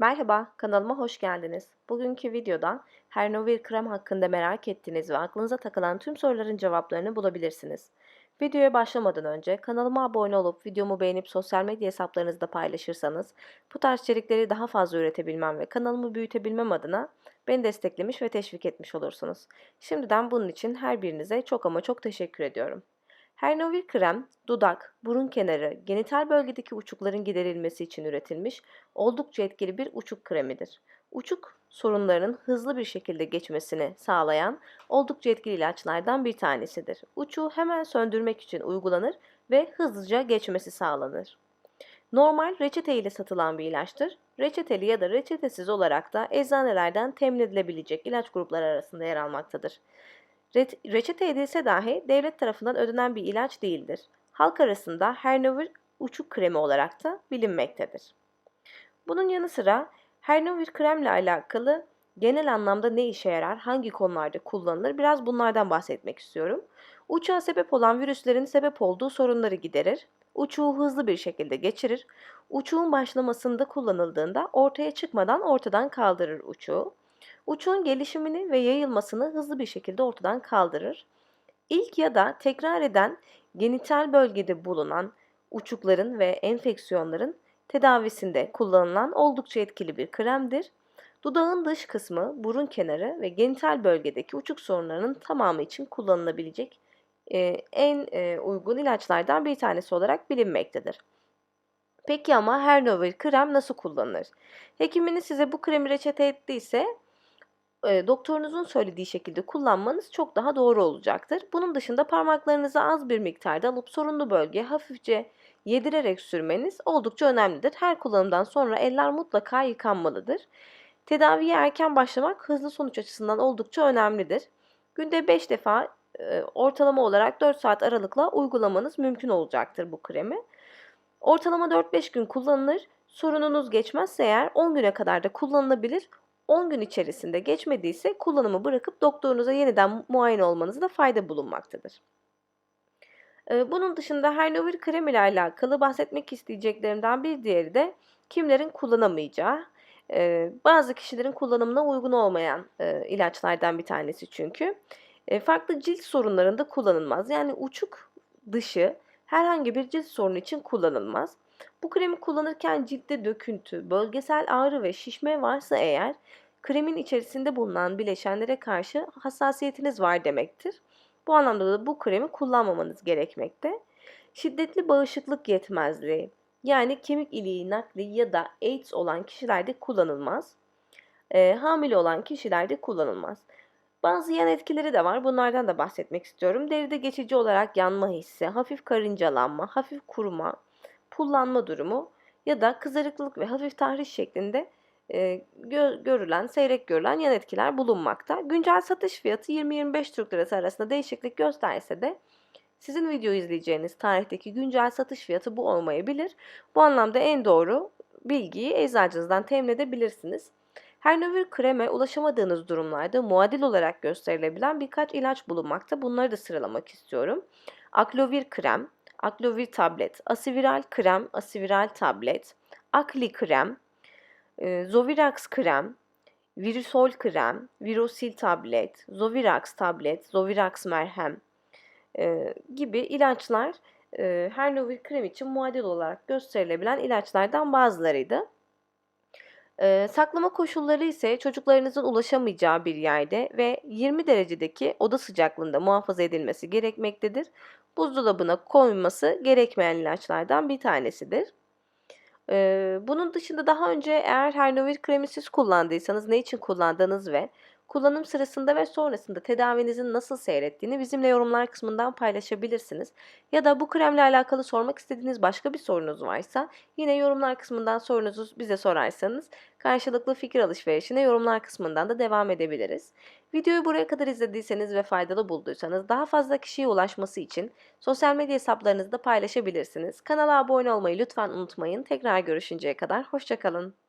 Merhaba, kanalıma hoş geldiniz. Bugünkü videoda Hernovir krem hakkında merak ettiğiniz ve aklınıza takılan tüm soruların cevaplarını bulabilirsiniz. Videoya başlamadan önce kanalıma abone olup videomu beğenip sosyal medya hesaplarınızda paylaşırsanız bu tarz içerikleri daha fazla üretebilmem ve kanalımı büyütebilmem adına beni desteklemiş ve teşvik etmiş olursunuz. Şimdiden bunun için her birinize çok ama çok teşekkür ediyorum. Hernovir krem, dudak, burun kenarı, genital bölgedeki uçukların giderilmesi için üretilmiş oldukça etkili bir uçuk kremidir. Uçuk sorunlarının hızlı bir şekilde geçmesini sağlayan oldukça etkili ilaçlardan bir tanesidir. Uçuğu hemen söndürmek için uygulanır ve hızlıca geçmesi sağlanır. Normal reçete ile satılan bir ilaçtır. Reçeteli ya da reçetesiz olarak da eczanelerden temin edilebilecek ilaç grupları arasında yer almaktadır. Re- reçete edilse dahi devlet tarafından ödenen bir ilaç değildir. Halk arasında Hernovir uçuk kremi olarak da bilinmektedir. Bunun yanı sıra Hernovir kremle alakalı genel anlamda ne işe yarar, hangi konularda kullanılır biraz bunlardan bahsetmek istiyorum. Uçuğa sebep olan virüslerin sebep olduğu sorunları giderir. Uçuğu hızlı bir şekilde geçirir. Uçuğun başlamasında kullanıldığında ortaya çıkmadan ortadan kaldırır uçuğu. Uçuğun gelişimini ve yayılmasını hızlı bir şekilde ortadan kaldırır. İlk ya da tekrar eden genital bölgede bulunan uçukların ve enfeksiyonların tedavisinde kullanılan oldukça etkili bir kremdir. Dudağın dış kısmı, burun kenarı ve genital bölgedeki uçuk sorunlarının tamamı için kullanılabilecek e, en e, uygun ilaçlardan bir tanesi olarak bilinmektedir. Peki ama her Hernovir krem nasıl kullanılır? Hekiminiz size bu kremi reçete ettiyse doktorunuzun söylediği şekilde kullanmanız çok daha doğru olacaktır. Bunun dışında parmaklarınızı az bir miktarda alıp sorunlu bölgeye hafifçe yedirerek sürmeniz oldukça önemlidir. Her kullanımdan sonra eller mutlaka yıkanmalıdır. Tedaviye erken başlamak hızlı sonuç açısından oldukça önemlidir. Günde 5 defa ortalama olarak 4 saat aralıkla uygulamanız mümkün olacaktır bu kremi. Ortalama 4-5 gün kullanılır. Sorununuz geçmezse eğer 10 güne kadar da kullanılabilir. 10 gün içerisinde geçmediyse kullanımı bırakıp doktorunuza yeniden muayene olmanızda fayda bulunmaktadır. Ee, bunun dışında Hernovir krem ile alakalı bahsetmek isteyeceklerimden bir diğeri de kimlerin kullanamayacağı. Ee, bazı kişilerin kullanımına uygun olmayan e, ilaçlardan bir tanesi çünkü. E, farklı cilt sorunlarında kullanılmaz. Yani uçuk dışı herhangi bir cilt sorunu için kullanılmaz. Bu kremi kullanırken ciltte döküntü, bölgesel ağrı ve şişme varsa eğer kremin içerisinde bulunan bileşenlere karşı hassasiyetiniz var demektir. Bu anlamda da bu kremi kullanmamanız gerekmekte. Şiddetli bağışıklık yetmezliği yani kemik iliği nakli ya da AIDS olan kişilerde kullanılmaz. E, hamile olan kişilerde kullanılmaz. Bazı yan etkileri de var. Bunlardan da bahsetmek istiyorum. Deride geçici olarak yanma hissi, hafif karıncalanma, hafif kuruma, pullanma durumu ya da kızarıklık ve hafif tahriş şeklinde e, gö- görülen, seyrek görülen yan etkiler bulunmakta. Güncel satış fiyatı 20-25 Türk Lirası arasında değişiklik gösterse de sizin video izleyeceğiniz tarihteki güncel satış fiyatı bu olmayabilir. Bu anlamda en doğru bilgiyi eczacınızdan temin edebilirsiniz. Hernovir kreme ulaşamadığınız durumlarda muadil olarak gösterilebilen birkaç ilaç bulunmakta. Bunları da sıralamak istiyorum. Aklovir krem, aklovir tablet, asiviral krem, asiviral tablet, akli krem, e, Zovirax krem, Virusol krem, Virosil tablet, Zovirax tablet, Zovirax merhem e, gibi ilaçlar e, Hernovir krem için muadil olarak gösterilebilen ilaçlardan bazılarıydı. E, saklama koşulları ise çocuklarınızın ulaşamayacağı bir yerde ve 20 derecedeki oda sıcaklığında muhafaza edilmesi gerekmektedir. Buzdolabına koyulması gerekmeyen ilaçlardan bir tanesidir. Ee, bunun dışında daha önce eğer Hernovir kremi siz kullandıysanız ne için kullandığınız ve kullanım sırasında ve sonrasında tedavinizin nasıl seyrettiğini bizimle yorumlar kısmından paylaşabilirsiniz. Ya da bu kremle alakalı sormak istediğiniz başka bir sorunuz varsa yine yorumlar kısmından sorunuzu bize sorarsanız karşılıklı fikir alışverişine yorumlar kısmından da devam edebiliriz. Videoyu buraya kadar izlediyseniz ve faydalı bulduysanız daha fazla kişiye ulaşması için sosyal medya hesaplarınızda paylaşabilirsiniz. Kanala abone olmayı lütfen unutmayın. Tekrar görüşünceye kadar hoşçakalın.